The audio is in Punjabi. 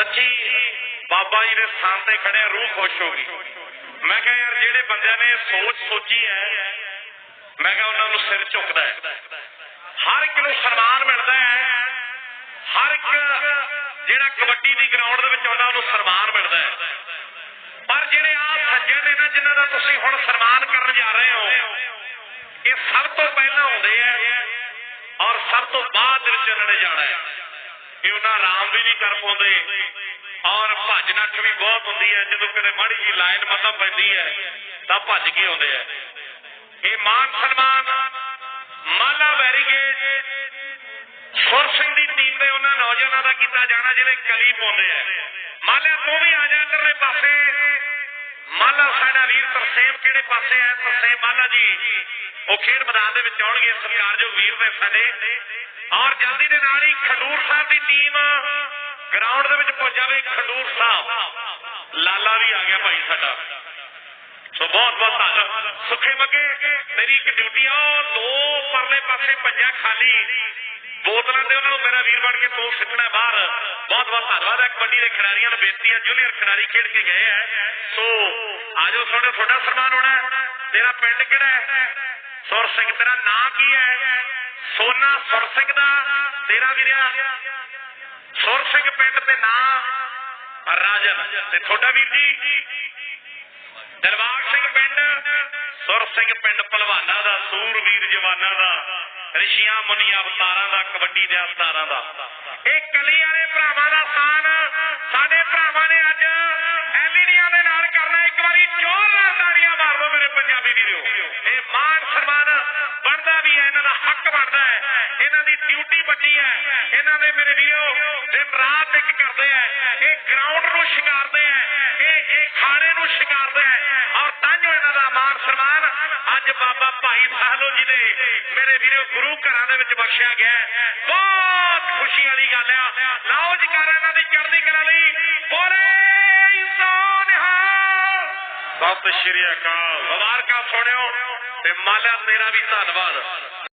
ਸੱਚੀ ਬਾਬਾ ਜੀ ਦੇ ਸਥਾਨ ਤੇ ਖੜਿਆ ਰੂਹ ਖੁਸ਼ ਹੋ ਗਈ। ਮੈਂ ਕਿਹਾ, ਯਾਰ, ਜਿਹੜੇ ਬੰਦਿਆਂ ਨੇ ਸੋਚ ਸੋਚੀ ਹੈ, ਮੈਂ ਕਿਹਾ, ਉਹਨਾਂ ਨੂੰ ਸਿਰ ਝੁਕਦਾ ਹੈ। ਹਰ ਇੱਕ ਨੂੰ ਸਨਮਾਨ ਮਿਲਦਾ ਹੈ। ਹਰ ਇੱਕ ਜਿਹੜਾ ਕਬੱਡੀ ਦੀ ਗਰਾਊਂਡ ਦੇ ਵਿੱਚ ਆਉਂਦਾ ਉਹਨੂੰ ਸਨਮਾਨ ਮਿਲਦਾ ਹੈ। ਪਰ ਜਿਹੜੇ ਆ ਸੱਜਣ ਨੇ ਨਾ, ਜਿਨ੍ਹਾਂ ਦਾ ਤੁਸੀਂ ਹੁਣ ਸਨਮਾਨ ਕਰਨ ਜਾ ਰਹੇ ਹੋ, ਇਹ ਸਭ ਤੋਂ ਪਹਿਲਾਂ ਆਉਂਦੇ ਆ ਔਰ ਸਭ ਤੋਂ ਬਾਅਦ ਦੇ ਵਿੱਚ ਇਹਨਾਂ ਨੇ ਜਾਣਾ ਹੈ। ਇਹ ਉਹਨਾਂ ਆਰਾਮ ਵੀ ਨਹੀਂ ਕਰ ਪਾਉਂਦੇ ਔਰ ਭੱਜ ਨੱਠ ਵੀ ਬਹੁਤ ਹੁੰਦੀ ਹੈ, ਜਦੋਂ ਕਿਤੇ ਮਾੜੀ ਜੀ ਲਾਈਨ ਮਤਲਬ ਪੈਂਦੀ ਹੈ, ਤਾਂ ਭੱਜ ਕੇ ਆਉਂਦੇ ਆ। ਇਹ ਮਾਨ ਸਨਮਾਨ ਮਾਲਾ ਵੈਰੀਗੇਟ ਸੁਰ ਸਿੰਘ ਦੀ ਟੀਮ ਦੇ ਉਹਨਾਂ ਨੌਜਵਾਨਾਂ ਦਾ ਕੀਤਾ ਜਾਣਾ, ਜਿਹੜੇ ਕਲੀ ਪਾਉਂਦੇ ਆ। ਮਾਲਾ ਤੂੰ ਵੀ ਆ ਜਾ ਇਧਰਲੇ ਪਾਸੇ। ਮਾਲਾ ਸਾਡਾ ਵੀਰ ਤਰਸੇਮ, ਕਿਹੜੇ ਪਾਸੇ ਆ? ਤਰਸੇਮ ਮਾਲਾ ਜੀ, ਉਹ ਖੇਡ ਮੈਦਾਨ ਦੇ ਵਿੱਚ ਆਉਣਗੇ। ਸਰਕਾਰਯੋਗ ਵੀਰ ਨੇ ਸਾਡੇ। ਔਰ ਜਲਦੀ ਦੇ ਨਾਲ ਹੀ ਖਡੂਰ ਸਾਹਿਬ ਦੀ ਟੀਮ ਗਰਾਊਂਡ ਦੇ ਵਿੱਚ ਪਹੁੰਚ ਜਾਵੇ ਖਡੂਰ ਸਾਹਿਬ। ਲਾਲਾ ਵੀ ਆ ਗਿਆ ਭਾਈ ਸਾਡਾ। ਸੋ ਬਹੁਤ ਬਹੁਤ ਧੰਨਵਾਦ। ਸੁਖੇ ਮੱਗੇ, ਮੇਰੀ ਇੱਕ ਡਿਊਟੀ ਆ ਦੋ ਪਰਲੇ ਪਾਸੇ ਭੱਜਿਆ ਖਾਲੀ। ਬੋਤਲਾਂ ਦੇ ਉਹਨਾਂ ਨੂੰ ਮੇਰਾ ਵੀਰ ਬਣ ਕੇ ਤੋੜ ਸਿੱਟਣਾ ਬਾਹਰ। ਬਹੁਤ ਬਹੁਤ ਧੰਨਵਾਦ। ਹੈ ਕਬੱਡੀ ਦੇ ਖਿਡਾਰੀਆਂ ਨੂੰ ਬੇਨਤੀ ਹੈ ਜੂਨੀਅਰ ਖਿਡਾਰੀ ਖੇਡ ਕੇ ਗਏ ਹੈ। ਸੋ ਆਜੋ ਤੁਹਾਡਾ ਤੁਹਾਡਾ ਸਨਮਾਨ ਹੋਣਾ ਤੇਰਾ ਪਿੰਡ ਕਿਹੜਾ ਹੈ? ਸੁਰ ਸਿੰਘ, ਤੇਰਾ ਨਾਂ ਕੀ ਹੈ? ਸੋਨਾ ਸੁਰ ਸਿੰਘ ਦਾ, ਤੇਰਾ ਵੀਰਿਆ। ਸੁਰ ਸਿੰਘ ਪਿੰਡ ਤੇ ਨਾਂ ਰਾਜਨ ਤੇ ਤੁਹਾਡਾ ਵੀਰ ਜੀ ਦਰਬਾਰ ਸਿੰਘ ਪਿੰਡ, ਸੁਰ ਸਿੰਘ ਪਿੰਡ ਪਹਿਲਵਾਨਾਂ ਦਾ ਸੂਰਵੀਰ ਜਵਾਨਾਂ ਦਾ, ਰਿਸ਼ੀਆਂ ਮੁਨੀਆਂ ਅਵਤਾਰਾਂ ਦਾ, ਕਬੱਡੀ ਦੇ ਅਵਤਾਰਾਂ ਦਾ। ਇਹ ਕਲੀ ਵਾਲੇ ਭਰਾਵਾਂ ਦਾ ਸਾਨ ਸਾਡੇ ਭਰਾਵਾਂ ਨੇ ਅੱਜ ਐਲਈਡੀਆਂ ਦੇ ਨਾਲ ਕਰਨਾ ਇੱਕ ਵਾਰੀ ਜ਼ੋਰਦਾਰ ਤਾੜੀਆਂ ਮਾਰ ਦਿਓ ਮੇਰੇ ਪੰਜਾਬੀ ਵੀਰੋ। ਇਹ ਮਾਨ ਸਨਮਾਨ ਬਣਦਾ ਵੀ ਹੈ, ਇਹਨਾਂ ਦਾ ਹੱਕ ਬਣਦਾ ਵੱਡੀ ਹੈ। ਇਹਨਾਂ ਦੇ ਮੇਰੇ ਵੀਰੋ ਦਿਨ ਰਾਤ ਇੱਕ ਕਰਦੇ ਆ। ਇਹ ਗਰਾਊਂਡ ਨੂੰ ਸ਼ਿੰਗਾਰਦੇ ਆ। ਇਹ ਇਹ ਖਾਣੇ ਨੂੰ ਸ਼ਿੰਗਾਰਦੇ ਆ। ਔਰ ਤਾਂਜੋ ਇਹਨਾਂ ਦਾ ਮਾਨ ਸਨਮਾਨ ਅੱਜ ਬਾਬਾ ਭਾਈ ਸਾਹਿਲੋ ਜੀ ਦੇ ਮੇਰੇ ਵੀਰੋ ਗੁਰੂ ਘਰਾਂ ਦੇ ਵਿੱਚ ਬਖਸ਼ਿਆ ਗਿਆ ਹੈ। ਬਹੁਤ ਖੁਸ਼ੀ ਵਾਲੀ ਗੱਲ ਆ। ਲਾਓ ਜਕਾਰਾ ਇਹਨਾਂ ਦੀ ਚੜ੍ਹਦੀ ਕਲਾ ਲਈ। ਬੋਲੇ ਸੋਨਿਹਾਲ ਸਤਿ ਸ਼੍ਰੀ ਅਕਾਲ। ਮੁਬਾਰਕਾਂ ਸੋਹਣਿਓ ਤੇ ਮਾਲਾ ਤੇਰਾ ਵੀ ਧੰਨਵਾਦ।